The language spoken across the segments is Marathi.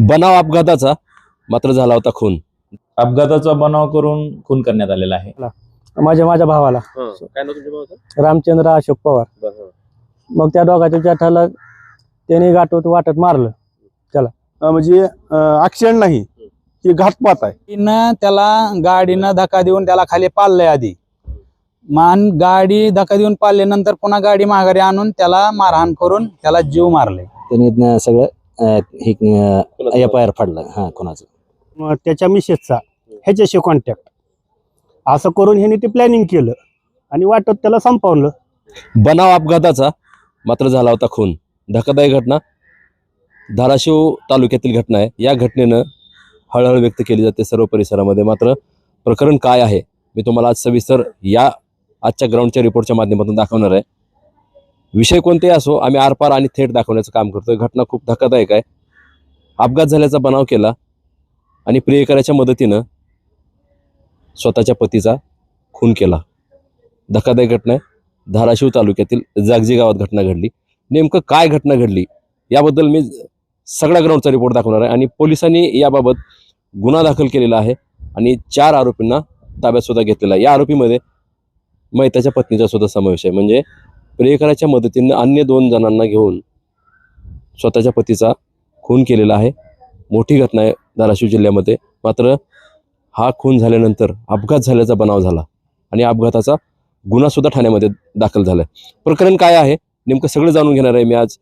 बनाव अपघाताचा मात्र झाला होता खून. अपघाताचा बनाव करून खून करण्यात आलेला आहे. माझ्या माझ्या भावाला. काय नाव तुमच्या भावाचं? रामचंद्र अशोक पवार. मग त्या दोघाच्या जठाला त्याने गाठवत वाटत मारलं. अं, म्हणजे ऍक्सिडेंट नाही ही घातपात आहे. गाडीनं त्याला गाडीनं धक्का देऊन त्याला खाली पाडलंय आधी. मान गाडी धक्का देऊन पाडल्यानंतर पुन्हा गाडी माघारी आणून त्याला मारहाण करून त्याला जीव मारले. त्यांनी न सगळं हे एफ आय आर फाडलं. हा कोणाचं? मग त्याच्या मिसेसचा. ह्याच्याशी कॉन्टॅक्ट असं करून ह्याने ते प्लॅनिंग केलं. आणि वाटत त्याला संपवलं. बनाव अपघाताचा. मात्र झाला होता खून. धक्कादायक घटना. धाराशिव तालुक्यातील घटना आहे. या घटनेनं हळहळ व्यक्त केली जाते सर्व परिसरामध्ये. मात्र प्रकरण काय आहे मी तुम्हाला आज सविस्तर या आजच्या ग्राउंडच्या रिपोर्टच्या माध्यमातून दाखवणार आहे. विषय कोणतेही असो आम्ही आरपार आणि थेट दाखवण्याचं काम करतोय. घटना खूप धक्कादायक आहे. अपघात झाल्याचा बनाव केला आणि प्रियकराच्या मदतीनं स्वतःच्या पतीचा खून केला. धक्कादायक घटना आहे. धाराशिव तालुक्यातील जागजी गावात घटना घडली. नेमकं काय घटना घडली याबद्दल मी सगळ्या ग्राउंडचा रिपोर्ट दाखवणार आहे आणि पोलिसांनी याबाबत गुन्हा दाखल केलेला आहे आणि चार आरोपींना ताब्यात सुद्धा घेतलेला आहे. या आरोपीमध्ये मैताच्या पत्नीचा सुद्धा समावेश आहे. म्हणजे प्रियकराच्या मदतीनं अन्य दोन जणांना घेऊन स्वतःच्या पतीचा खून केलेला आहे. मोठी घटना आहे धाराशिव जिल्ह्यामध्ये. मात्र हा खून झाल्यानंतर अपघात झाल्याचा बनाव झाला आणि अपघाताचा गुन्हासुद्धा ठाण्यामध्ये दाखल झालाय. प्रकरण काय आहे? नेमकं सगळं जाणून घेणार आहे मी आज.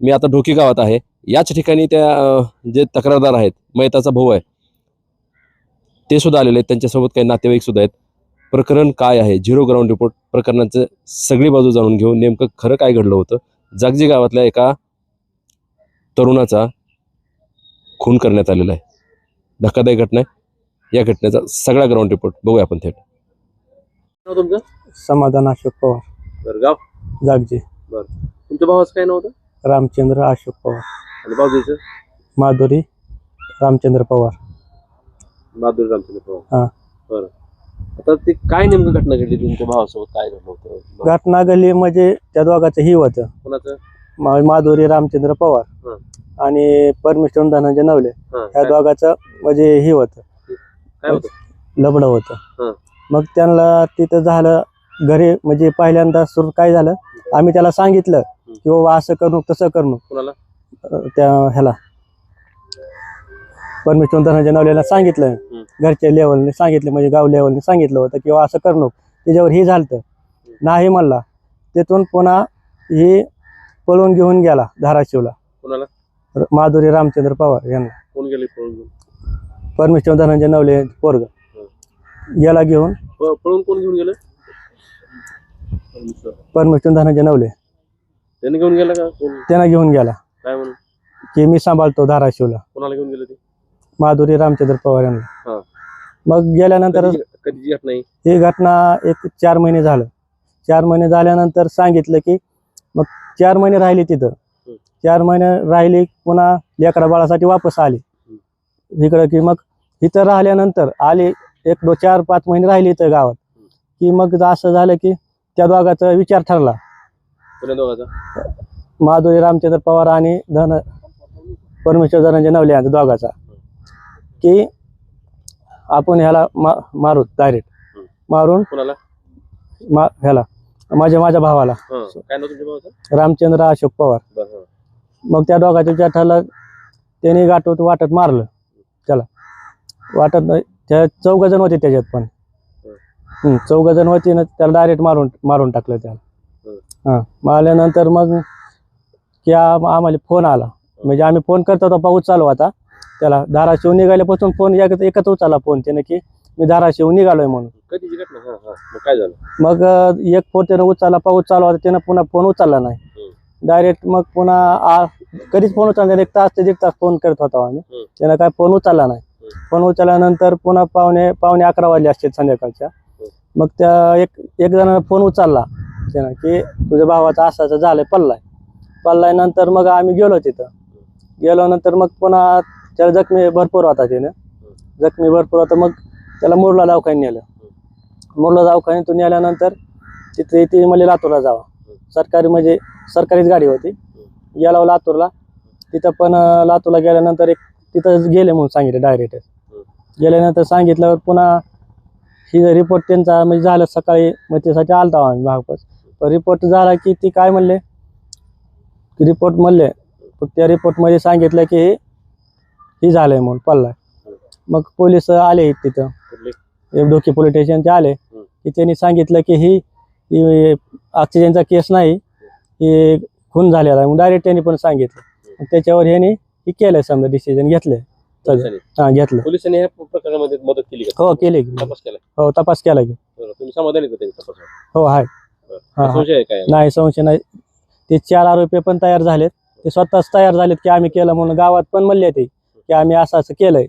मी आता ढोकी गावात आहे. याच ठिकाणी त्या जे तक्रारदार आहेत मैताचा भाऊ आहे ते सुद्धा आलेले आहेत. त्यांच्यासोबत काही नातेवाईक सुद्धा आहेत. प्रकरण काय आहे? झिरो ग्राउंड रिपोर्ट प्रकरणाचं सगळी बाजू जाणून घेऊन नेमकं खरं काय घडलं होतं? जागजी गावातल्या एका तरुणाचा खून करण्यात आलेला आहे. धक्कादायक घटना आहे. या घटनेचा सगळा ग्राउंड रिपोर्ट बघूया आपण थेट. तुमचं? समाधान अशोक पवार. गाव? जागजे. तुमच्या भावाचं काय नव्हतं रामचंद्र अशोक पवार. आणि भाऊजीचं? माधुरी रामचंद्र पवार. बहादूर रामचंद्र हा. पवार बरं. आता ते काय नेमकं घटना घडली? तुमच्या भावासोबत काय घडलं होतं? घटना घडली म्हणजे त्या दोघाचं ही होतं. कोणाचं? मा- माधुरी रामचंद्र पवार हं. आणि परमेश्वर धनंजय नवले. हा, ह्या काय? दोघाचं म्हणजे ही होतं. काय होतं? लबडं हं. होतं मग त्यांना तिथं झालं घरी म्हणजे पहिल्यांदा सुरू काय झालं? आम्ही त्याला सांगितलं की बाबा असं करू तसं करू. कोणाला? अं, त्या ह्याला. परमेश्वर धनंजय नवलेला सांगितलं. घरच्या लेवलने सांगितलं म्हणजे गाव लेवलने सांगितलं होतं की बाबा असं करू नको. त्याच्यावर ही झालं नाही म्हणला. तिथून पुन्हा ही पळून घेऊन गेला धाराशिवला. माधुरी रामचंद्र पवार यांना. गेले? परमेश्वर धनंजय नवले पोरग. याला घेऊन पळून कोण घेऊन गेलं? परमेश्वर. धनंजय नवले. त्याने घेऊन गेला का त्यांना घेऊन गेला. काय म्हणून? की मी सांभाळतो धाराशिवला. कोणाला घेऊन गेलं ते? माधुरी रामचंद्र पवार यांना. हा. मग गेल्यानंतर कधीची- कधीची घटना आहे ही घटना एक चार महिने झालं. चार महिने झाल्यानंतर सांगितलं की मग चार महिने राहिली तिथं. चार महिने राहिली पुन्हा लेकरा बाळासाठी वापस आली. इकडं की मग इथं राहिल्यानंतर आली एक दो चार पाच महिने राहिली इथं गावात. की मग असं झालं की त्या दोघाचा विचार ठरला. कोण्या दोघाचा? माधुरी रामचंद्र पवार आणि धन परमेश्वर धनंजय नवले यांचा दोघाचा. की आपण ह्याला मा मारू डायरेक्ट. मारून कोणाला? मा ह्याला. माझ्या माझ्या भावाला. काय नाव तुमच्या भावाचं? रामचंद्र अशोक पवार. बरं. मग त्या दोघाच्या जठाला त्याने गाठवत वाटत मारलं. त्याला वाटत नाही. त्या चौघ जण होते त्याच्यात पण. चौघ जण होते ना त्याला डायरेक्ट मारून मारून टाकलं त्याला. हां. मारल्यानंतर मग की आम- आम्हाला फोन आला. म्हणजे आम्ही फोन करत होतो पाऊस चालू होता. त्याला धाराशिव निघाल्यापासून फोन एक एकच उचलला फोन त्याने की मी धाराशिव निघालोय म्हणून. कधीची घटना? हा हा. मग काय झालं? मग अ, एक फोन त्यानं उचलला पाऊस चालू होता त्यानं पुन्हा फोन उचलला नाही. डायरेक्ट मग पुन्हा आ- कधीच फोन उचलला नाही. एक तास ते दीड तास फोन करत होता आम्ही. त्यानं काय फोन उचलला नाही. फोन उचलल्यानंतर पुन्हा पावणे पावणे अकरा वाजले असते संध्याकाळच्या. मग त्या एक एक जणांना फोन उचलला. त्यानं की तुझ्या भावाचा असं असं झालंय पल्लाय पल्लाय नंतर मग आम्ही गेलो तिथं. गेलो नंतर मग पुन्हा त्याला जखमी भरपूर होता त्यानं जखमी भरपूर होता मग त्याला मुरला दवाखान्यात नेलं. मुरला दवाखान्यातून नेल्यानंतर तिथे ती म्हणजे लातूरला जावा. सरकारी म्हणजे सरकारीच गाडी होती. गेला लातूरला. तिथं पण लातूरला गेल्यानंतर एक तिथं गेले म्हणून सांगितलं डायरेक्ट गेल्यानंतर सांगितल्यावर पुन्हा ही रिपोर्ट त्यांचा म्हणजे झालं सकाळी मग त्यासाठी आलता आम्ही भागपास रिपोर्ट झाला की ती काय म्हणले? रिपोर्ट म्हणले. त्या रिपोर्टमध्ये सांगितलं की हे झालंय म्हणून पल्ला मग पोलीस आले तिथं. डोकी पोलीस स्टेशनचे आले. की त्यांनी सांगितलं की ही ऑक्सिजनचा केस नाही. ही खून झालेला आहे डायरेक्ट त्यांनी पण सांगितलं. त्याच्यावर ह्यानी हे केलंय समजा डिसिजन हा घेतलं पोलिसांनी प्रकरणामध्ये मदत केली हो केले. तपास केला? हो तपास केला की. तुम्ही समाधानी हो आहे. संशय काय? नाही संशय नाही. ते चार आरोपी पण तयार झालेत. ते स्वतःच तयार झालेत की आम्ही केलं म्हणून गावात पण म्हणले ते. की आम्ही असं असं केलंय.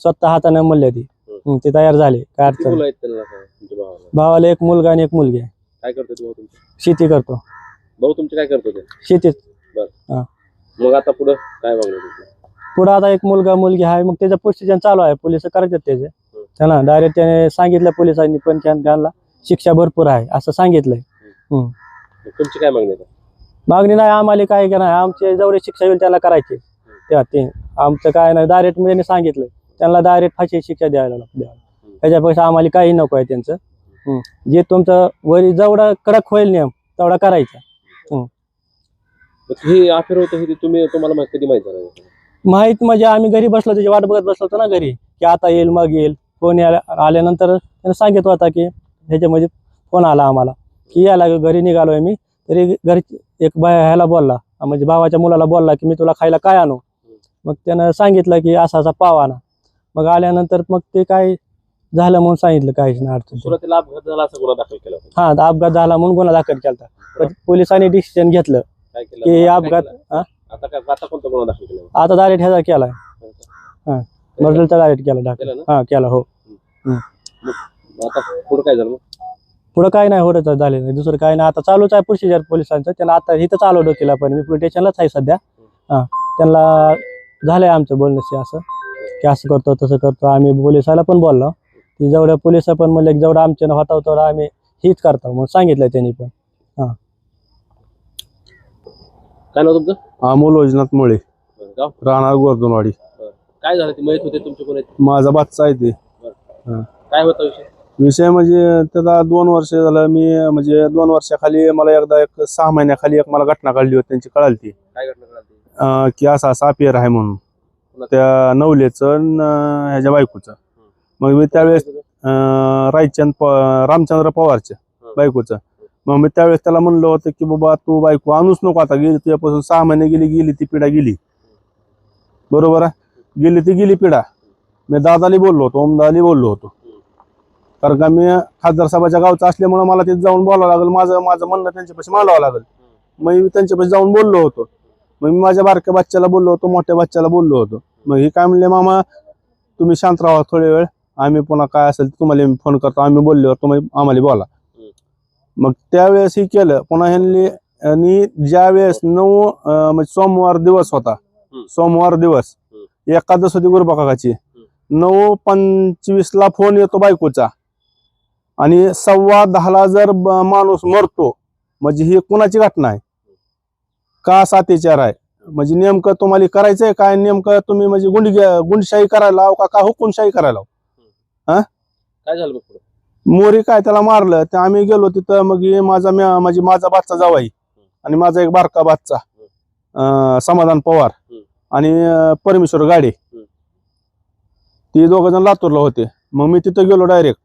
स्वतः हाताने म्हणले ते. ते तयार झाले. काय किती अडचण मुलं नाही. आहेत त्यांना काय? तुमच्या भावाला? भावाला एक मुलगा आणि एक मुलगी आहे. काय करतो भाऊ तुमचे? शेती करतो. भाऊ तुमचे काय करतो ते? शेतीत मग आता पुढं काय तुमची? पुढं आता एक मुलगा मुलगी आहे. मग त्याचं प्रोसिजन चालू आहे. पोलीस करतात त्याचे. त्यांना डायरेक्ट त्याने सांगितलं पोलिसांनी पण त्यां- त्यांना शिक्षा भरपूर आहे. असं सांगितलंय. तुमची काय मागणी आहे मागणी नाही. आम्हाला काय का नाही आमचे जेवढे शिक्षा होईल त्याला करायचे. त्या ते आमचं काय नाही डायरेक्ट त्यांनी सांगितलं त्यांना डायरेक्ट फाशी शिक्षा द्यायला लागते द्यायला त्याच्यापेक्षा आम्हाला काही नको आहे त्यांचं. जे तुमचं वरी जेवढा कडक होईल नियम तेवढा करायचा. हे अफेअर होतं ते तुम्ही तुम्हाला माहिती कधी माहिती माहीत म्हणजे आम्ही घरी बसलो त्याची वाट बघत बसलो होतो ना घरी की आता येईल मग येईल. फोन यायला आल्यानंतर त्याने सांगितलं होता की ह्याच्यामध्ये फोन आला आम्हाला की यायला घरी निघालोय मी. तरी घरी एक बाय ह्याला बोलला म्हणजे भावाच्या मुलाला बोलला की मी तुला खायला काय आणू? मग त्यानं सांगितलं की असा असा पाव आणा. मग आल्यानंतर मग ते काय झालं म्हणून सांगितलं काहीच नाही अडचण. सुरुवातीला अपघात झाला असा गुन्हा दाखल केला होता. हा अपघात झाला म्हणून गुन्हा दाखल केला पण पोलिसांनी डिसिजन घेतलं काय केलं? की आता अपघात केलं? हा? आता काय आता कोणता गुन्हा दाखल केला? होता? आता डायरेक्ट ह्याचा केलाय. मर्डरचा डायरेक्ट केला दाखल. केलं ना? हा केला हो. आता पुढं काय झालं मग? पुढं काय नाही होत झाले नाही. दुसरं काय नाही. आता चालूच आहे प्रोसिजर पोलिसांचं. त्यांना आता इथं चालू डोकेला पण. मी पोलीस स्टेशनलाच आहे सध्या. हा त्यांना झालंय आमचं बोलणं असं. की असं करतो तसं करतो. आम्ही पोलिसाला पण बोललो. की जेवढ्या पोलीस पण म्हणले जेवढं आमच्या होता तेवढं आम्ही हीच करतो म्हणून सांगितलं त्यांनी पण. काय नाव तुमचं? अमोल वैजनाथ मुळे. गाव? राहणार गोर्धनवाडी काय झालं? ते माहीत होते तुमचे कोण आहेत माझा बादचा आहे ते. काय होता विषय? विषय म्हणजे त्याला दोन वर्ष झालं मी म्हणजे दोन वर्षाखाली मला एकदा एक सहा महिन्याखाली एक मला घटना घडली होती त्यांची कळाली ती काय घटना घडली? अं, की असा असा अपियर आहे म्हणून. त्या नवलेचं न ह्याच्या बायकोचं. मग मी त्यावेळेस अं, रायचंद प रामचंद्र पवारच्या बायकोचं. मग मी त्यावेळेस त्याला म्हणलं होतं की बाबा तू बायको आणूच नको आता. गेली तुझ्यापासून सहा महिने गेली गेली ती पिढा गेली. बरोबर आहे? गेली ती गेली पिढा. मी दादाली बोललो होतो ओमदाली बोललो होतो. कारण का मी खासदार साहेबाच्या गावचा असल्यामुळे मला तिथे जाऊन बोलावं लागेल. माझं माझं म्हणणं त्यांच्यापाशी मांडावं लागेल. मग मी त्यांच्यापाशी जाऊन बोललो होतो. मग मी माझ्या बारक्या बच्च्याला बोललो होतो मोठ्या बच्च्याला बोललो होतो. मग हे काय म्हणले मामा तुम्ही शांत राहा थोडे वेळ. आम्ही पुन्हा काय असेल तुम्हाला मी फोन करतो. आम्ही बोलल्यावर तुम्ही आम्हाला बोला. मग त्यावेळेस हे केलं. पुन्हा ह्यांनी आणि ज्या वेळेस नऊ म्हणजे सोमवार दिवस होता सोमवार दिवस एकादश होती गुरुबा काकाची नऊ पंचवीस ला फोन येतो बायकोचा. आणि सव्वा दहाला जर माणूस मरतो म्हणजे ही कुणाची घटना आहे? का सातेचार आहे? म्हणजे नेमकं तुम्हाला करायचंय काय? नेमकं तुम्ही म्हणजे गुंड गुंडशाही करायला लाव का? का हुकुमशाही करायला लाव? काय झालं मोरी काय त्याला मारलं? ते आम्ही गेलो तिथं मग हे माझा म्हणजे माझा बादचा जावाई आणि माझा एक बारका बादचा समाधान पवार आणि परमेश्वर गाडे. ते दोघ जण लातूरला होते. मग मी तिथं गेलो डायरेक्ट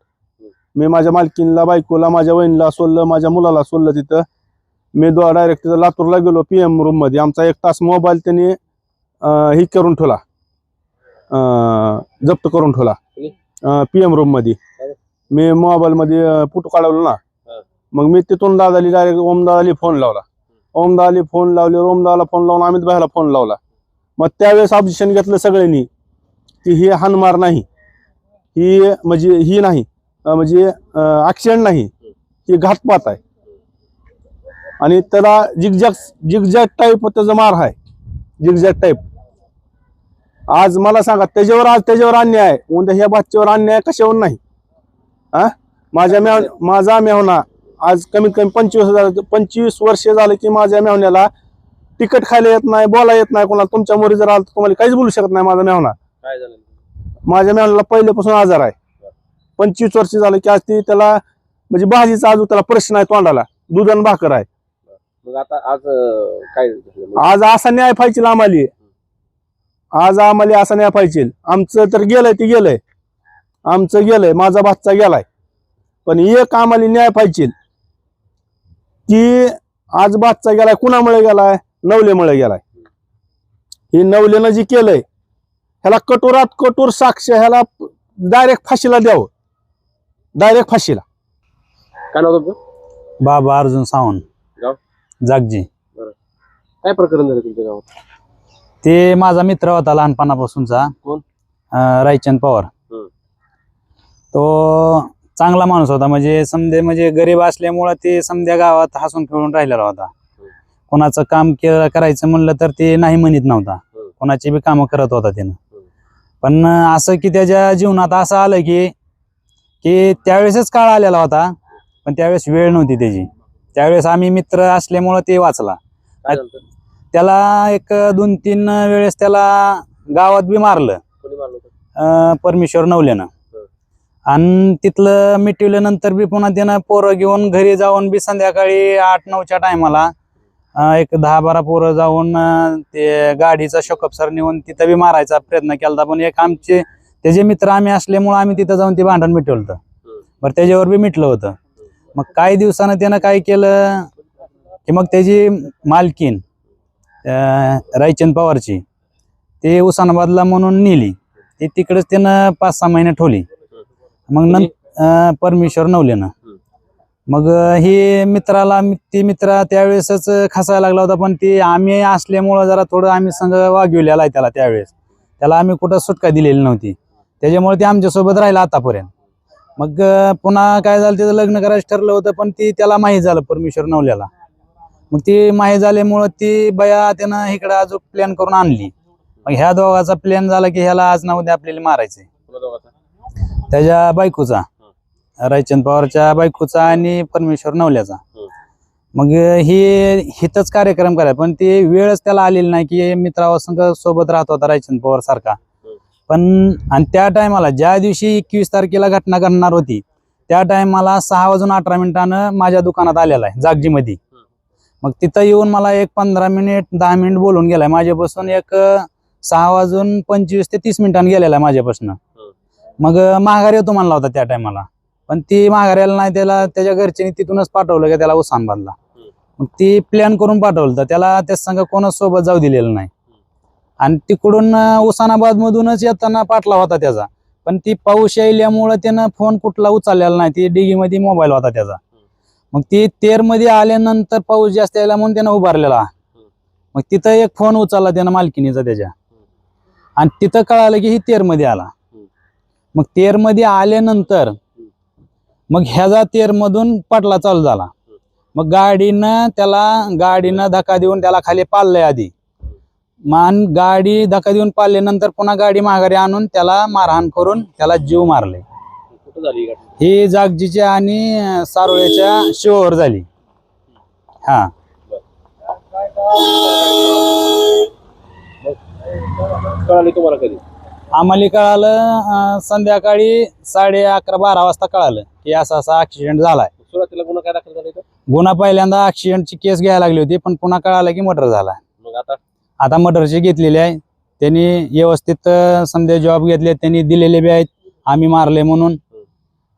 मी माझ्या मालकीनला बायकोला माझ्या वहिनीला सोडलं माझ्या मुलाला सोडलं तिथं. मी दो डायरेक्ट तिथं लातूरला गेलो पी एम रूममध्ये. आमचा एक तास मोबाईल त्यांनी हे करून ठेवला. जप्त करून ठेवला. पी एम रूममध्ये. मी मोबाईल मध्ये अं, फोटो काढवलो ना. मग मी तिथून दादाली डायरेक्ट ओम दादाली फोन लावला. ओम दादाली फोन लावले ओम दादाला फोन लावून अमित भाईला फोन लावला. मग त्यावेळेस ऑब्जेक्शन घेतलं सगळ्यांनी की ही हानमार नाही. ही म्हणजे ही नाही. म्हणजे ऍक्सिडेंट नाही. ही घातपात आहे. आणि त्याला जिगजॅग जिगजॅग टाईप त्याचा मार आहे. जिगजॅग टाईप आज मला सांगा त्याच्यावर आज त्याच्यावर अन्याय आहे. उद्या ह्या बाच्च्यावर अन्याय कशावर नाही? हा? माझ्या मेव माझा मेवना आज कमीत कमी पंचवीस हजार पंचवीस वर्ष झालं की माझ्या मेवण्याला तिकट खायला येत नाही बोला येत नाही कोणाला. तुमच्या मोरी जर आलं तर तुम्हाला काहीच बोलू शकत नाही माझा मेहना माझ्या मेहनाला पहिल्यापासून आजार आहे. पंचवीस वर्ष झालं की आज ती त्याला म्हणजे भाजीचा अजून त्याला प्रश्न आहे तोंडाला. दूध आणि भाकर आहे. मग आता आज अं, काय झालं मग? आज असा न्याय पाहिजे आम्हाला. आज आम्हाला असा न्याय पाहिजे. आमचं तर गेलंय ते गेलंय. आमचं गेलंय माझा भातचा गेलाय. पण एक आम्हाला न्याय पाहिजे. की आज भातचा गेलाय कुणामुळे गेलाय? नवलेमुळे गेलाय. हे नवलेनं जे केलंय ह्याला कठोरात कठोर साक्ष ह्याला डायरेक्ट फाशीला द्यावं. डायरेक्ट फाशीला. काय नाव तुमचं? बाबा अर्जुन सावंत? जागजी. काय प्रकरण झालं तुमच्या गावात? ते माझा मित्र होता लहानपणापासूनचा. कोण? अं, रायचंद पवार. हम्म. तो चांगला माणूस होता. म्हणजे समजे म्हणजे गरीब असल्यामुळं ते समध्या गावात हसून खेळून राहिलेला होता. कोणाचं काम के- करायचं म्हणलं तर ते नाही म्हणत नव्हता. हम्म. कोणाची बी कामं करत होता त्यानं. पण असं की त्याच्या जीवनात असं आलं की की त्यावेळेसच काळ आलेला होता. पण त्यावेळेस वेळ नव्हती त्याची. त्यावेळेस आम्ही मित्र असल्यामुळं ते वाचला. काय झालं होतं? त्याला एक दोन तीन वेळेस त्याला गावात बी मारलं. कोणी मारलं होतं? अं, परमेश्वर नवल्यानं. आणि तिथलं मिटवल्यानंतर बी पुन्हा त्यानं पोरं घेऊन घरी जाऊन बी संध्याकाळी आठ नऊच्या टायमाला एक दहा बारा पोरं जाऊन अं, ते गाडीचा शोकअपसर नेऊन तिथं बी मारायचा प्रयत्न केला पण एक आमचे त्याचे मित्र आम्ही असल्यामुळं आम्ही तिथं जाऊन ते भांडण मिटवलं होतं. बरं त्याच्यावर बी मिटलं होतं. मग काही दिवसानं त्यानं काय केलं की मग त्याची मालकीन रायचंद पवारची ते उस्मानाबादला म्हणून नेली. ते तिकडंच त्यानं पाच सहा महिने ठेवली. मग नंतर परमेश्वर नवलेनं. मग हे मित्राला ते मित्र त्यावेळेसच खसायला लागला होता पण ते आम्ही असल्यामुळं जरा थोडं आम्ही संघ वागविलेला आहे त्याला त्यावेळेस. त्याला आम्ही कुठं सुटका दिलेली नव्हती. त्याच्यामुळे ते आमच्यासोबत राहिला आतापर्यंत. मग पुन्हा काय झालं त्याचं लग्न करायचं ठरलं होतं पण ती त्याला माहीत झालं परमेश्वर नवल्याला. मग ती माहीत झाल्यामुळं ती बया त्यानं इकडं अजून प्लॅन करून आणली. मग ह्या दोघाचा प्लॅन झाला की ह्याला आज ना उद्या आपल्याला दोघाचा? त्याच्या बायकोचा. रायचंद पवारच्या बायकोचा आणि परमेश्वर नवल्याचा. मग हे हिथच कार्यक्रम करायचा पण ते वेळच त्याला आलेली नाही की मित्रावा संघ सोबत राहत होता रायचंद पवार सारखा. पण आणि त्या टायमाला ज्या दिवशी एकवीस तारखेला घटना घडणार होती त्या टायमाला सहा वाजून अठरा मिनिटानं माझ्या दुकानात आलेला आहे जागजीमध्ये. मग तिथं येऊन मला एक पंधरा मिनिट दहा मिनिट बोलून गेलाय. माझ्यापासून एक सहा वाजून पंचवीस ते तीस मिनिटांनी गेलेला आहे माझ्यापासून. मग माघारी येतो म्हणला होता त्या टायमाला. पण ती माघाऱ्याला नाही त्याला त्याच्या घरच्यांनी तिथूनच पाठवलं की त्याला उस्मानाबादला. मग ती प्लॅन करून पाठवलं तर त्याला त्या संघ कोणाच सोबत जाऊ दिलेलं नाही. आणि तिकडून उस्मानाबाद मधूनच येताना पाठला होता त्याचा. पण ती पाऊस यायल्यामुळं त्यानं फोन कुठला उचललेला नाही. ती डिगीमध्ये मोबाईल होता त्याचा. मग ती तेरमध्ये आल्यानंतर पाऊस जास्त यायला म्हणून त्यानं उभारलेला. मग तिथं एक फोन उचलला त्यानं मालकिनीचा त्याच्या. आणि तिथं कळालं की ही तेरमध्ये आला. मग तेरमध्ये आल्यानंतर मग ह्याचा तेरमधून पाटला चालू झाला. मग गाडीनं त्याला गाडीनं धक्का देऊन त्याला खाली पाळलंय आधी. मान गाडी धक्का देऊन पाळल्यानंतर पुन्हा गाडी माघारी आणून त्याला मारहाण करून त्याला जीव मारले. कुठं झाली ही घटना? ही जागजीच्या आणि सारोळ्याच्या शिवावर झाली. हा. कळाली तुम्हाला कधी? आम्हाला कळालं अं, संध्याकाळी साडे अकरा बारा वाजता कळालं की असा असा ऍक्सिडेंट झालाय. सुरुवातीला गुन्हा काय दाखल झाला इथं? गुन्हा पहिल्यांदा ऍक्सिडेंटची केस घ्यायला लागली होती पण पुन्हा कळालं की मर्डर झाला. मग आता? आता मर्डरची घेतलेली आहे. त्यांनी व्यवस्थित समजा जॉब घेतले त्यांनी दिलेले बी आहेत. आम्ही मारले म्हणून.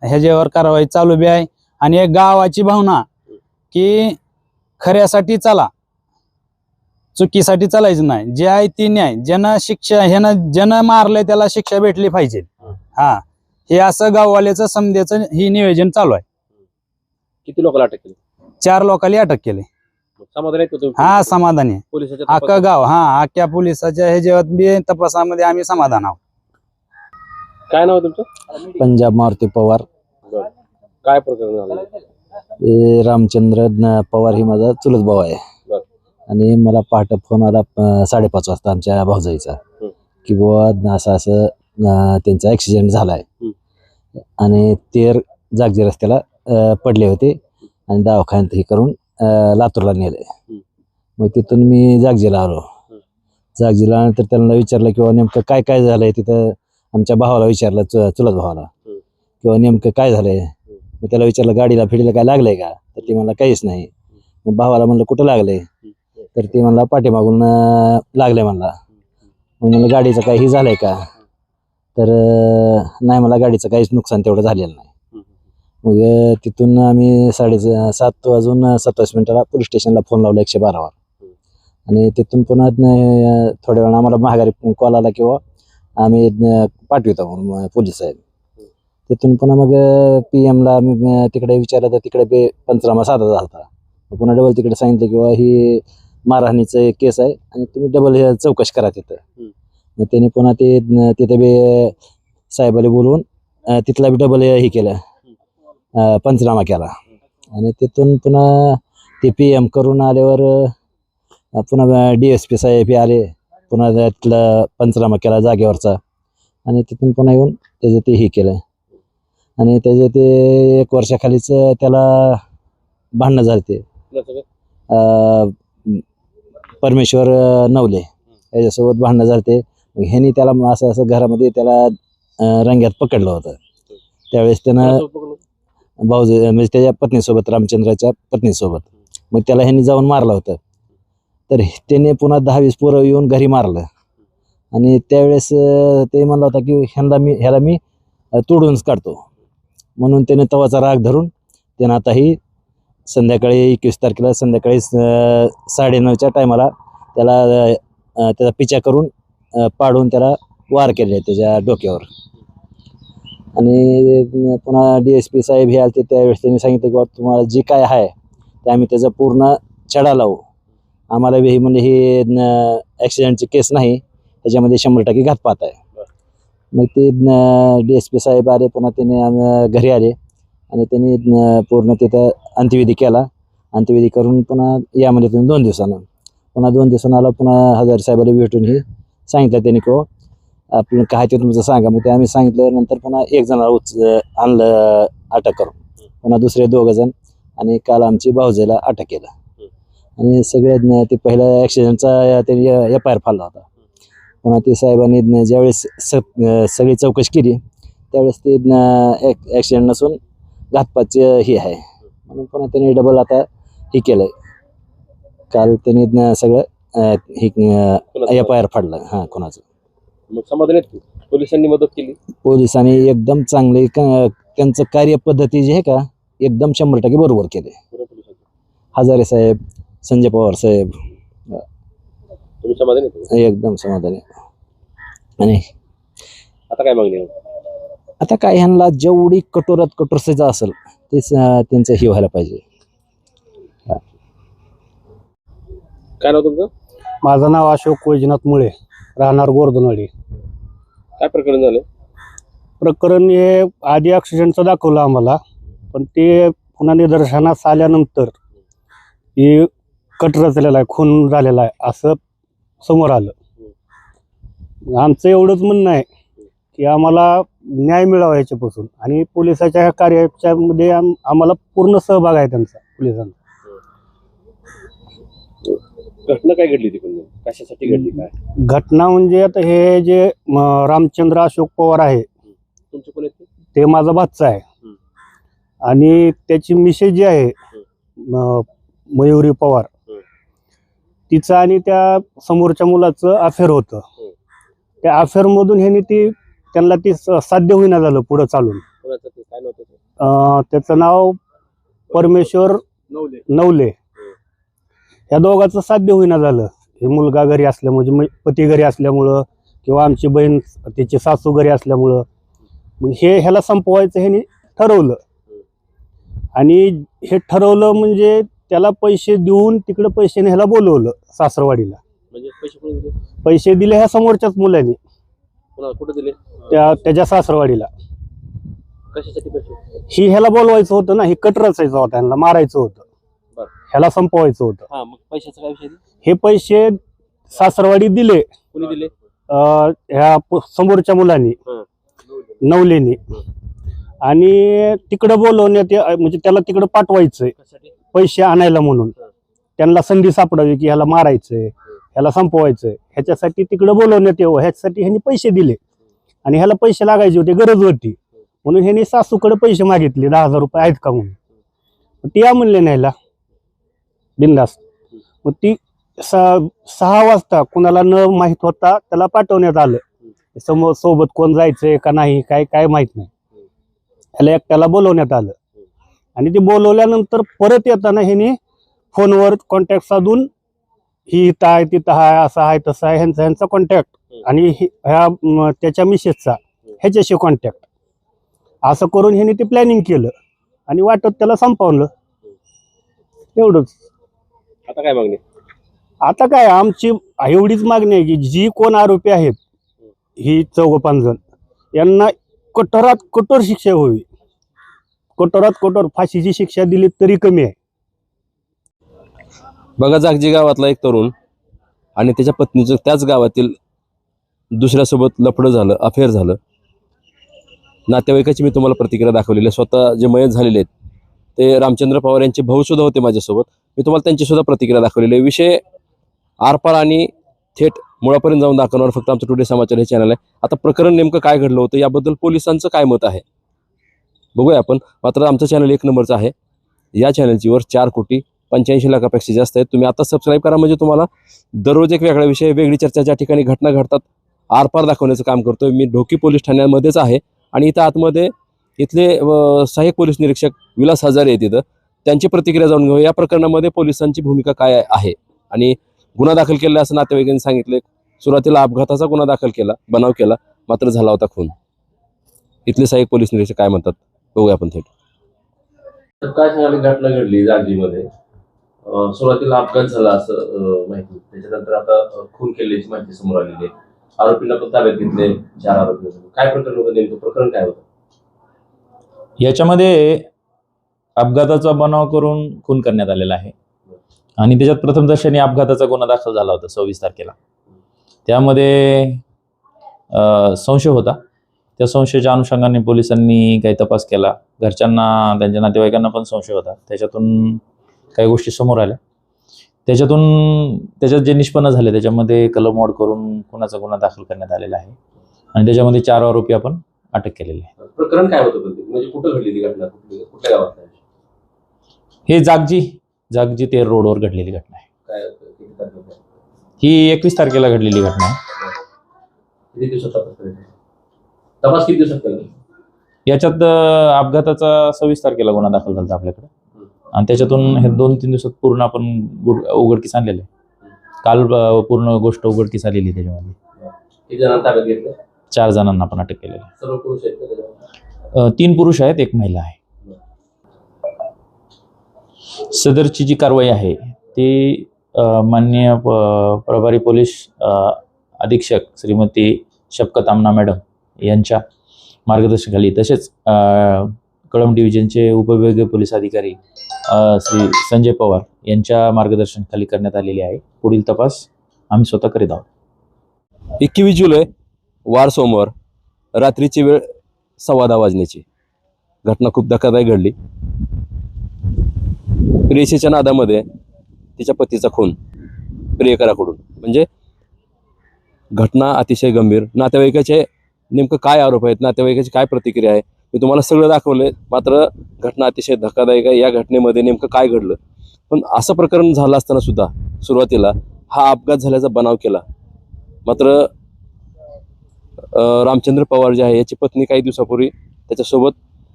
ह्याच्यावर कारवाई चालू बी आहे. आणि एक गावाची भावना की खऱ्यासाठी चला. चुकीसाठी चालायचं नाही. जे आहे ती न्याय. ज्यानं शिक्षा ह्यानं ज्यानं मारलंय त्याला शिक्षा भेटली पाहिजे. हा. हे असं गाववाल्याचं समजायचं ही नियोजन चालू आहे. किती लोकांना अटक केली? चार लोकांनी अटक केली. समाधान आहे का तुम्ही हा समाधानी आहे. पोलिसाच्या अख्खं तपासात? गाव हा अख्ख्या पोलिसाच्या ह्याच्यावर बी तपासामध्ये आम्ही समाधान आहोत काय नाव आहे तुमचं पंजाब मारुती पवार बरं. काय प्रकरण झालं हे रामचंद्र न- पवार ही माझा चुलत भाऊ आहे बरं. आणि मला पहाटे फोन आला अं, साडेपाच वाजता आमच्या भाऊजाईचा हं. की बुवा असं असं अं, त्यांचा ॲक्सिडेंट झालाय आणि तेर जागजी रस्त्याला अं, पडले होते आणि दवाखान्यात हे करून लातूरला नेले मग तिथून मी जागजीला आलो. जागजीला आल्यानंतर त्यांना विचारलं किंवा नेमकं काय काय झालंय तिथं? आमच्या भावाला विचारलं चु चुलत भावाला. किंवा नेमकं काय झालंय? मग त्याला विचारलं गाडीला फिडीला काय लागलंय का? तर ती म्हणला काहीच नाही. मग भावाला म्हणलं कुठं लागलंय? तर ती म्हणला पाठीमागून अं, लागलंय म्हणला. मग म्हणलं गाडीचं काही झालंय का? तर नाही मला गाडीचं काहीच नुकसान तेवढं झालेलं नाही. मग तिथून आम्ही साडे सात वाजून सत्तावीस मिनिटाला पोलीस स्टेशनला फोन लावला एकशे बारावर. आणि तिथून पुन्हा थोड्या वेळा आम्हाला महागारी कॉल आला किंवा आम्ही पाठवितो म्हणून पोलीस साहेब. तिथून पुन्हा मग पी एमला आम्ही तिकडे विचारलं तर तिकडे बे पंचनामा साधा झाला पुन्हा डबल तिकडे सांगितलं किंवा ही मारहाणीचं एक केस आहे आणि तुम्ही डबल हे चौकशी करा तिथं. मग त्यांनी पुन्हा ते तिथे बी साहेबाला बोलवून तिथला बी डबल हे केलं. पंचनामा केला. आणि तिथून पुन्हा ते पी एम करून आल्यावर पुन्हा डी एस पी साहेब हे आले. पुन्हा तिथला पंचनामा केला जागेवरचा. आणि तिथून पुन्हा येऊन त्याचं ते हे केलं. आणि त्याचे ते एक वर्षाखालीच त्याला भांडणं झाले ते. परमेश्वर नवले. याच्यासोबत भांडणं झाले ते. ह्यांनी त्याला असं असं घरामध्ये त्याला रंग्यात पकडलं होतं. त्यावेळेस त्यानं भाऊज म्हणजे त्याच्या पत्नीसोबत रामचंद्राच्या पत्नीसोबत. मग त्याला ह्यांनी जाऊन मारलं होतं. तर त्याने पुन्हा दहा वीस पोरं येऊन घरी मारलं. आणि त्यावेळेस ते म्हणला होता की ह्यांना मी ह्याला मी तोडूनच काढतो. म्हणून त्याने तवाचा राग धरून त्यानं आता ही संध्याकाळी एकवीस तारखेला संध्याकाळी साडेनऊच्या टायमाला त्याला त्याचा पिचा करून पाडून त्याला वार केले त्याच्या डोक्यावर. आणि पुन्हा डी एस पी साहेब हे आले त्यावेळेस त्यांनी सांगितलं की बाबा तुम्हाला जे काय आहे ते आम्ही त्याचा पूर्ण छडा लावू. आम्हाला बी हे म्हणजे ही ॲक्सिडेंटची केस नाही त्याच्यामध्ये शंभर टक्के घातपात आहे. मग ते डी एस पी साहेब आले पुन्हा त्यांनी घरी आले. आणि त्यांनी पूर्ण तिथं अंत्यविधी केला. अंत्यविधी करून पुन्हा यामध्ये तुम्ही दोन दिवसानं पुन्हा दोन दिवसानं आला पुन्हा हजारे साहेबाला भेटून हे सांगितलं त्यांनी की आपलं काय ते तुमचं सांगा. मग ते आम्ही सांगितलं नंतर पुन्हा एक जणाला उच आणलं अटक करून. पुन्हा दुसरे दोघं जण आणि काल आमची भाऊजाईला अटक केलं. आणि सगळ्यात ते पहिला ॲक्सिडेंटचा त्यांनी एफ आय आर फाडला होता. पुन्हा ते साहेबांनी ज्यावेळेस स सगळी चौकशी केली त्यावेळेस ते ॲक्सिडेंट नसून घातपातचे हे आहे. म्हणून पुन्हा त्यांनी डबल आता हे केलं काल त्यांनी सगळं हे एफ आय आर फाडलं. हां कोणाचं मग समाधान आहेत पोलिसांनी मदत केली? पोलिसांनी एकदम चांगले क- त्यांचं कार्यपद्धती जी आहे का एकदम शंभर टक्के बरोबर केले हजारे साहेब संजय पवार साहेब तुम्ही समाधान आहेत एकदम समाधानी आणि आता काय मागणी आहे? आता काय ह्यांना जेवढी कठोरात कठोर सजा असेल तेच अं, त्यांचं हे व्हायला पाहिजे. काय नाव तुमचं? माझं नाव अशोक वैजनाथ मुळे. राहणार गोर्धनवाडी. काय प्रकरण झालं? प्रकरण हे आधी ॲक्सिडेंटचं दाखवलं आम्हाला पण ते पुन्हा निदर्शनास आल्यानंतर हे कट रचलेला आहे खून झालेला आहे असं समोर आलं. आमचं एवढंच म्हणणं आहे की आम्हाला न्याय मिळावा याच्यापासून. आणि पोलिसाच्या कार्याच्यामध्ये आम आम्हाला पूर्ण सहभाग आहे त्यांचा पोलिसांचा. घटना काय घडली ती पण कशासाठी घडली काय? घटना म्हणजे आता हे जे म, रामचंद्र अशोक पवार आहे तुमचे कोण आहेत ते? माझा भाचा आहे. आणि त्याची मिसेस जी आहे म, मयुरी पवार तिचं आणि त्या समोरच्या मुलाचं अफेअर होतं. त्या अफेअरमधून ह्याने ती त्यांना ती स- साध्य होईना झालं पुढं चालून. कोणाचं ते? काय नव्हतं ते? अं, त्याचं नाव परमेश्वर नवले. या दोघांचं साध्य होईना झालं. हे मुलगा घरी असल्यामुळे म्हणजे पती घरी असल्यामुळं किंवा आमची बहीण तिची सासू घरी असल्यामुळं. मग हे ह्याला संपवायचं ह्याने ठरवलं. आणि हे ठरवलं म्हणजे त्याला पैसे देऊन तिकडं पैशाने ह्याला बोलवलं सासरवाडीला. म्हणजे पैसे कोणी दिले? पैसे दिले ह्या समोरच्याच मुलांनी. कोणाला कुठे दिले? त्या त्याच्या सासरवाडीला. कशासाठी पैसे? ही ह्याला बोलवायचं होतं ना हे कट रचायचं होतं ह्याला मारायचं होतं. ह्याला संपवायचं होतं. हा मग पैशाचा काय विषय आहे? हे पैसे सासरवाडी दिले. कोणी दिले? अं, ह्या प- समोरच्या मुलांनी हं. नवलेनी. आणि तिकडं बोलवण्यात ये- म्हणजे त्याला तिकडं पाठवायचंय. कशासाठी? पैसे आणायला म्हणून. त्यांना संधी सापडावी की ह्याला मारायचंय ह्याला संपवायचंय. ह्याच्यासाठी तिकडे बोलवण्यात यावं. ह्याच्यासाठी ह्यांनी पैसे दिले. आणि ह्याला पैसे लागायचे होते गरज होती म्हणून ह्यांनी सासूकडे पैसे मागितले दहा हजार रुपये आहेत का म्हणून. ती या म्हणले न्यायला बिंदास मग ती सहा सहा वाजता कुणाला न माहीत होता त्याला पाठवण्यात आलं. समोर सोबत कोण जायचंय का नाही काय काय माहीत नाही. ह्याला एकट्याला बोलवण्यात आलं. आणि ते बोलवल्यानंतर परत येताना ह्यांनी फोनवर कॉन्टॅक्ट साधून ही इथं आहे तिथं आहे असं आहे तसं आहे ह्यांचा ह्यांचा कॉन्टॅक्ट आणि हि- ह्या त्याच्या मिसेसचा ह्याच्याशी कॉन्टॅक्ट असं करून ह्यांनी ते प्लॅनिंग केलं. आणि वाटत त्याला संपवलं. एवढंच. आता काय मागणी? आता काय आमची एवढीच मागणी आहे की जी कोण आरोपी आहेत ही चौघ पाच जण यांना कठोरात कठोर शिक्षा व्हावी. कठोरात कठोर फाशीची शिक्षा दिली तरी कमी आहे. बघा जागजी गावातला एक तरुण आणि त्याच्या पत्नीचं त्याच गावातील दुसऱ्यासोबत लफडं झालं अफेअर झालं. नातेवाईकाची मी तुम्हाला प्रतिक्रिया दाखवलेली आहे. स्वतः जे मयत झालेले आहेत ते रामचंद्र पवार यांचे भाऊ सुद्धा होते माझ्यासोबत. मी तुम्हाला त्यांची सुद्धा प्रतिक्रिया दाखवलेली आहे. विषय आरपार आणि थेट मुळापर्यंत जाऊन दाखवणार फक्त आमचं टुडे समाचार हे चॅनल आहे. आता प्रकरण नेमकं काय घडलं होतं याबद्दल पोलिसांचं काय मत आहे? बघूया आपण. मात्र आमचं चॅनल एक नंबरचं आहे. या चॅनलची वर चार कोटी पंच्याऐंशी लाखापेक्षा जास्त आहेत. तुम्ही आता सबस्क्राईब करा म्हणजे तुम्हाला दररोज एक वेगळा विषय वेगळी चर्चा ज्या ठिकाणी घटना घडतात आरपार दाखवण्याचं काम करतो मी ढोकी पोलीस ठाण्यामध्येच आहे. आणि इथं आतमध्ये इथले सहाय्यक पोलीस निरीक्षक विलास हजारे आहेत तिथं त्यांची प्रतिक्रिया जाणून घेऊ या प्रकरणामध्ये पोलिसांची भूमिका काय आहे? आणि गुन्हा दाखल केला असं नातेवाईकांनी सांगितले. सुरुवातीला अपघाताचा गुन्हा दाखल केला बनाव केला मात्र झाला होता खून. इथले सहाय्यक पोलीस निरीक्षक काय म्हणतात? बघूया आपण थेट. काय सांगाली घटना घडली जागजीमध्ये सुरुवातीला अपघात झाला असं माहिती. त्याच्यानंतर आता खून केल्याची माहिती समोर आलेली आहे. आरोपींना पण ताब्यात घेतले चार आरोपी काय प्रकरण होतं नेमकं? प्रकरण काय होतं? याच्यामध्ये अपघाताचा बनाव करून खून करण्यात आलेला आहे. आणि त्याच्यात प्रथमदर्शनी अपघाताचा गुन्हा दाखल झाला होता सव्वीस तारखेला. त्यामध्ये संशय होता. त्या संशयाच्या अनुषंगाने पोलिसांनी काही तपास केला. घरच्यांना त्यांच्या नातेवाईकांना पण संशय होता. त्याच्यातून काही गोष्टी समोर आल्या. त्याच्यातून त्याच्यात जे निष्पन्न झाले त्याच्यामध्ये कलमवाढ करून खुनाचा गुन्हा दाखल करण्यात आलेला आहे. आणि त्याच्यामध्ये चार आरोपी आपण अटक केलेले आहे प्रकरण काय होतं म्हणजे कुठं घडलेली घटना? कुठल्या गावात? हे जागजी जागजी तेर रोडवर घडलेली घटना आहे? ही एकवीस तारखेला घडलेली घटना आहे. याच्यात अपघाताचा सव्वीस तारखेला गुन्हा दाखल झाला आपल्याकडे. आणि त्याच्यातून हे दोन तीन दिवसात पूर्ण आपण उघडकीस आणलेलं आहे. काल पूर्ण गोष्ट उघडकीस आलेली त्याच्यामध्ये. चार जणांना आपण अटक केलेली तीन पुरुष आहेत एक महिला आहे. सदरची जी कारवाई आहे ती माननीय प्रभारी पोलीस अधीक्षक श्रीमती शपकत आमना मॅडम यांच्या मार्गदर्शनाखाली तसेच कळंब डिव्हिजनचे उपविभागीय पोलीस अधिकारी श्री संजय पवार यांच्या मार्गदर्शनाखाली करण्यात आलेली आहे. पुढील तपास आम्ही स्वतः करीत आहोत. एकवीस जुलै वार सोमवार रात्रीची वेळ सव्वा दहा वाजण्याची. घटना खूप धक्कादायक घडली. प्रेयसीच्या नादामध्ये तिच्या पतीचा खून प्रियकराकडून. म्हणजे घटना अतिशय गंभीर. नातेवाईकाचे नेमकं काय आरोप आहेत? नातेवाईकाची काय प्रतिक्रिया आहे? मी तुम्हाला सगळं दाखवलंय. मात्र घटना अतिशय धक्कादायक आहे. या घटनेमध्ये नेमकं काय घडलं? पण असं प्रकरण झालं असताना सुद्धा सुरुवातीला हा अपघात झाल्याचा बनाव केला. मात्र रामचंद्र पवार जे आहे याची पत्नी काही दिवसापूर्वी त्याच्यासोबत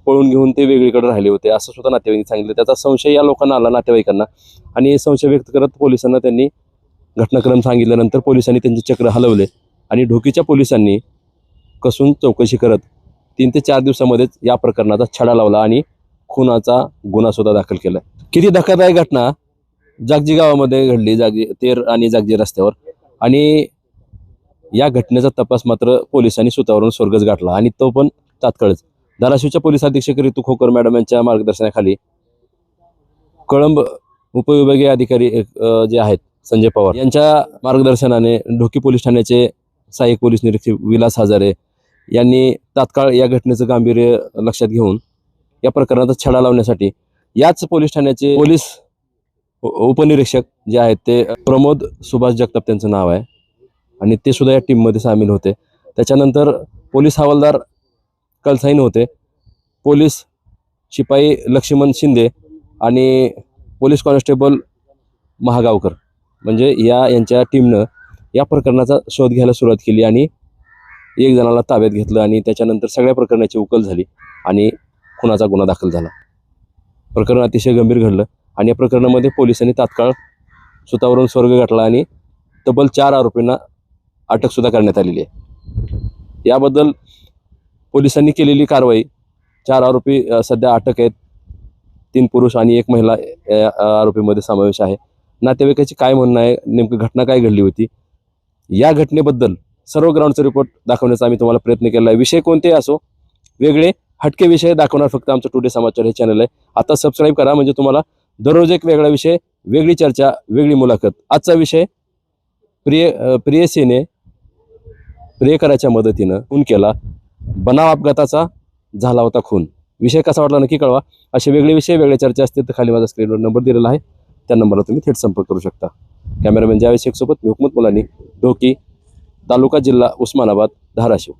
पळून घेऊन ते वेगळीकडे राहिले होते असं सुद्धा नातेवाईकांनी सांगितलं. त्याचा संशय या लोकांना आला नातेवाईकांना. आणि संशय व्यक्त करत पोलिसांना त्यांनी घटनाक्रम सांगितल्यानंतर पोलिसांनी त्यांचे चक्र हलवले. आणि ढोकीच्या पोलिसांनी कसून चौकशी करत तीन ते चार दिवसामध्येच या प्रकरणाचा छडा लावला आणि खुनाचा गुन्हा सुद्धा दाखल केला. किती धक्कादायक घटना. जागजी गावामध्ये घडली जागजी तेर आणि जागजी रस्त्यावर. आणि या घटनेचा तपास मात्र पोलिसांनी स्वतःवरून स्वर्गच गाठला आणि तो पण तात्काळच. धाराशिवच्या पोलीस अधीक्षक ऋतू खोकर मॅडम यांच्या मार्गदर्शनाखाली कळंब उपविभागीय अधिकारी जे आहेत संजय पवार यांच्या मार्गदर्शनाने ढोकी पोलीस ठाण्याचे सहाय्यक पोलीस निरीक्षक विलास हजारे यांनी तात्काळ या घटनेचं गांभीर्य लक्षात घेऊन या प्रकरणाचा छडा लावण्यासाठी याच पोलीस ठाण्याचे पोलीस उपनिरीक्षक जे आहेत ते प्रमोद सुभाष जगताप त्यांचं नाव आहे. आणि ते सुद्धा या टीममध्ये सामील होते. त्याच्यानंतर पोलीस हवालदार कलसाईन होते. पोलीस शिपाई लक्ष्मण शिंदे आणि पोलीस कॉन्स्टेबल महागावकर म्हणजे या यांच्या टीमनं या प्रकरणाचा शोध घ्यायला सुरुवात केली आणि एक जणाला ताब्यात घेतलं आणि त्याच्यानंतर सगळ्या प्रकरणाची उकल झाली आणि खुनाचा गुन्हा दाखल झाला. प्रकरण अतिशय गंभीर घडलं आणि या प्रकरणामध्ये पोलिसांनी तात्काळ सुतावरून स्वर्ग गाठला आणि तब्बल चार आरोपींना अटकसुद्धा करण्यात आलेली आहे. याबद्दल पोलिसांनी केलेली कारवाई. चार आरोपी सध्या अटक आहेत. तीन पुरुष आणि एक महिला या आरोपीमध्ये समावेश आहे. नातेवाईकाची काय म्हणणं आहे? नेमकं घटना काय घडली होती? या घटनेबद्दल सर्व ग्राउंडचा रिपोर्ट दाखवण्याचा आम्ही तुम्हाला प्रयत्न केला आहे. विषय कोणते असो वेगळे हटके विषय दाखवणार फक्त आमचं टुडे समाचार हे चॅनल आहे. आता सबस्क्राईब करा म्हणजे तुम्हाला दररोज एक वेगळा विषय वेगळी चर्चा वेगळी मुलाखत. आजचा विषय प्रिय प्रियसेने प्रियसीने प्रियकराच्या मदतीनं खून केला. बनाव अपघाताचा झाला होता खून. विषय कसा वाटला नक्की कळवा. असे वेगळे विषय वेगळे चर्चा असतील तर खाली माझा स्क्रीनवर नंबर दिलेला आहे. त्या नंबरला तुम्ही थेट संपर्क करू शकता. कॅमेरामॅन जावेद शेखसोबत मी हुकमत मुलांनी डोकी तालुका जिल्हा उस्मानाबाद धाराशिव.